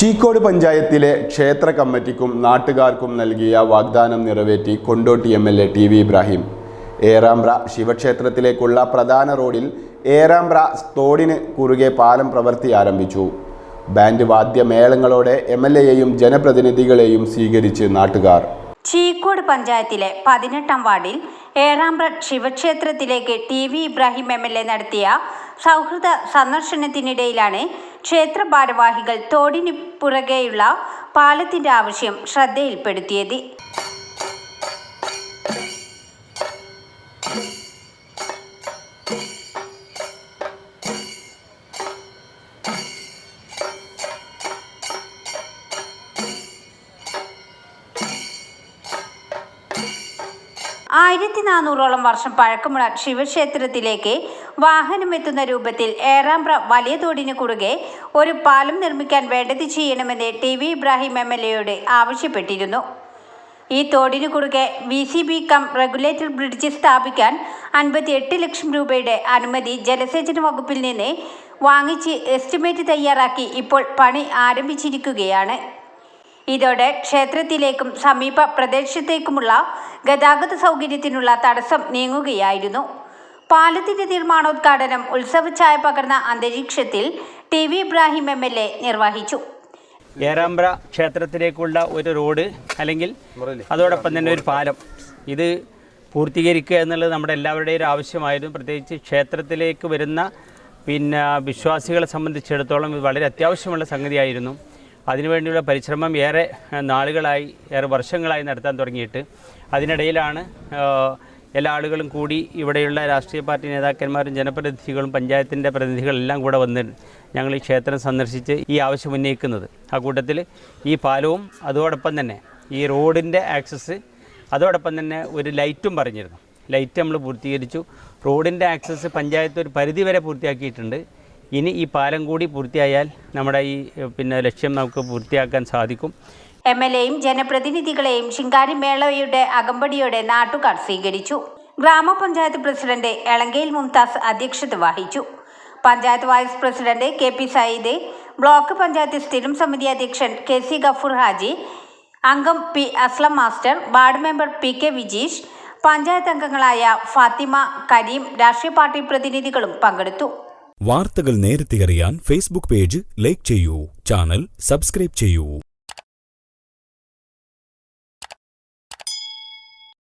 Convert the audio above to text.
ചീക്കോട് പഞ്ചായത്തിലെ ക്ഷേത്ര കമ്മിറ്റിക്കും നാട്ടുകാർക്കും നൽകിയ വാഗ്ദാനം നിറവേറ്റി Kondotty M L A T V Ibrahim. Erambra ശിവക്ഷേത്രത്തിലേക്കുള്ള പ്രധാന റോഡിൽ ഏറാമ്പ്ര തോടിന് കുറുകെ പാലം പ്രവൃത്തി ആരംഭിച്ചു. ബാൻഡ് വാദ്യമേളങ്ങളോടെ എം എൽ എയെയും ജനപ്രതിനിധികളെയും സ്വീകരിച്ച് നാട്ടുകാർ. ചീക്കോട് പഞ്ചായത്തിലെ പതിനെട്ടാം വാർഡിൽ Erambra ശിവക്ഷേത്രത്തിലേക്ക് T V Ibrahim M L A നടത്തിയ സൗഹൃദ സന്ദർശനത്തിനിടയിലാണ് ക്ഷേത്ര ഭാരവാഹികൾ തോടിന് പുറകെയുള്ള പാലത്തിന്റെ ആവശ്യം ശ്രദ്ധയിൽപ്പെടുത്തിയത്. ആയിരത്തി നാനൂറോളം വർഷം പഴക്കമുള്ള ശിവക്ഷേത്രത്തിലേക്ക് വാഹനമെത്തുന്ന രൂപത്തിൽ ഏറാമ്പ്ര വലിയ തോടിന് കുറുകെ ഒരു പാലം നിർമ്മിക്കാൻ വേണ്ടത് ചെയ്യണമെന്ന് T V Ibrahim M L എയോട് ആവശ്യപ്പെട്ടിരുന്നു. ഈ തോടിന് കുറുകെ V C B cum regulator bridge സ്ഥാപിക്കാൻ അൻപത്തി എട്ട് ലക്ഷം രൂപയുടെ അനുമതി ജലസേചന വകുപ്പിൽ നിന്ന് വാങ്ങിച്ച് എസ്റ്റിമേറ്റ് തയ്യാറാക്കി ഇപ്പോൾ പണി ആരംഭിച്ചിരിക്കുകയാണ്. ഇതോടെ ക്ഷേത്രത്തിലേക്കും സമീപ പ്രദേശത്തേക്കുമുള്ള ഗതാഗത സൗകര്യത്തിനുള്ള തടസ്സം നീങ്ങുകയായിരുന്നു. പാലത്തിന്റെ നിർമ്മാണോദ്ഘാടനം ഉത്സവ ഛായ പകർന്ന അന്തരീക്ഷത്തിൽ T V Ibrahim M L A നിർവഹിച്ചു. ഏറാമ്പ്ര ക്ഷേത്രത്തിലേക്കുള്ള ഒരു റോഡ് അല്ലെങ്കിൽ അതോടൊപ്പം തന്നെ ഒരു പാലം. ഇത് പൂർത്തീകരിക്കുക എന്നുള്ളത് നമ്മുടെ എല്ലാവരുടെയും ഒരു ആവശ്യമായിരുന്നു. പ്രത്യേകിച്ച് ക്ഷേത്രത്തിലേക്ക് വരുന്ന പിന്നെ വിശ്വാസികളെ സംബന്ധിച്ചിടത്തോളം ഇത് വളരെ അത്യാവശ്യമുള്ള സംഗതിയായിരുന്നു. അതിനുവേണ്ടിയുള്ള പരിശ്രമം ഏറെ നാളുകളായി ഏറെ വർഷങ്ങളായി നടത്താൻ തുടങ്ങിയിട്ട്. അതിനിടയിലാണ് എല്ലാ ആളുകളും കൂടി ഇവിടെയുള്ള രാഷ്ട്രീയ പാർട്ടി നേതാക്കന്മാരും ജനപ്രതിനിധികളും പഞ്ചായത്തിന്റെ പ്രതിനിധികളെല്ലാം കൂടെ വന്ന് ഞങ്ങൾ ഈ ക്ഷേത്രം സന്ദർശിച്ച് ഈ ആവശ്യം ഉന്നയിക്കുന്നത്. ആ കൂട്ടത്തിൽ ഈ പാലവും അതോടൊപ്പം തന്നെ ഈ റോഡിന്റെ ആക്സസ് അതോടൊപ്പം തന്നെ ഒരു ലൈറ്റും പറഞ്ഞിരുന്നു. ലൈറ്റ് നമ്മൾ പൂർത്തീകരിച്ചു. റോഡിന്റെ ആക്സസ് പഞ്ചായത്ത് ഒരു പരിധി വരെ പൂർത്തിയാക്കിയിട്ടുണ്ട്. ഇനി ഈ പാലം കൂടി പൂർത്തിയായാൽ നമ്മുടെ ഈ പിന്നെ ലക്ഷ്യം നമുക്ക് പൂർത്തിയാക്കാൻ സാധിക്കും. എം എൽ എയും ജനപ്രതിനിധികളെയും ശിങ്കാരി മേളയുടെ അകമ്പടിയോടെ നാട്ടുകാർ സ്വീകരിച്ചു. ഗ്രാമപഞ്ചായത്ത് പ്രസിഡന്റ് എളങ്കയിൽ മുംതാസ് അധ്യക്ഷത വഹിച്ചു. Panchayat vice president K P Sayyid block panchayat സ്ഥിരം സമിതി അധ്യക്ഷൻ കെ സി ഗഫൂർ ഹാജി അംഗം P Aslam master ward member P K Vijeesh panchayat അംഗങ്ങളായ ഫാത്തിമ കരീം രാഷ്ട്രീയ പാർട്ടി പ്രതിനിധികളും പങ്കെടുത്തു. വാർത്തകൾ നേരത്തെ അറിയാൻ ഫേസ്ബുക്ക് പേജ് ലൈക്ക് ചെയ്യൂ ചാനൽ സബ്സ്ക്രൈബ് ചെയ്യൂ.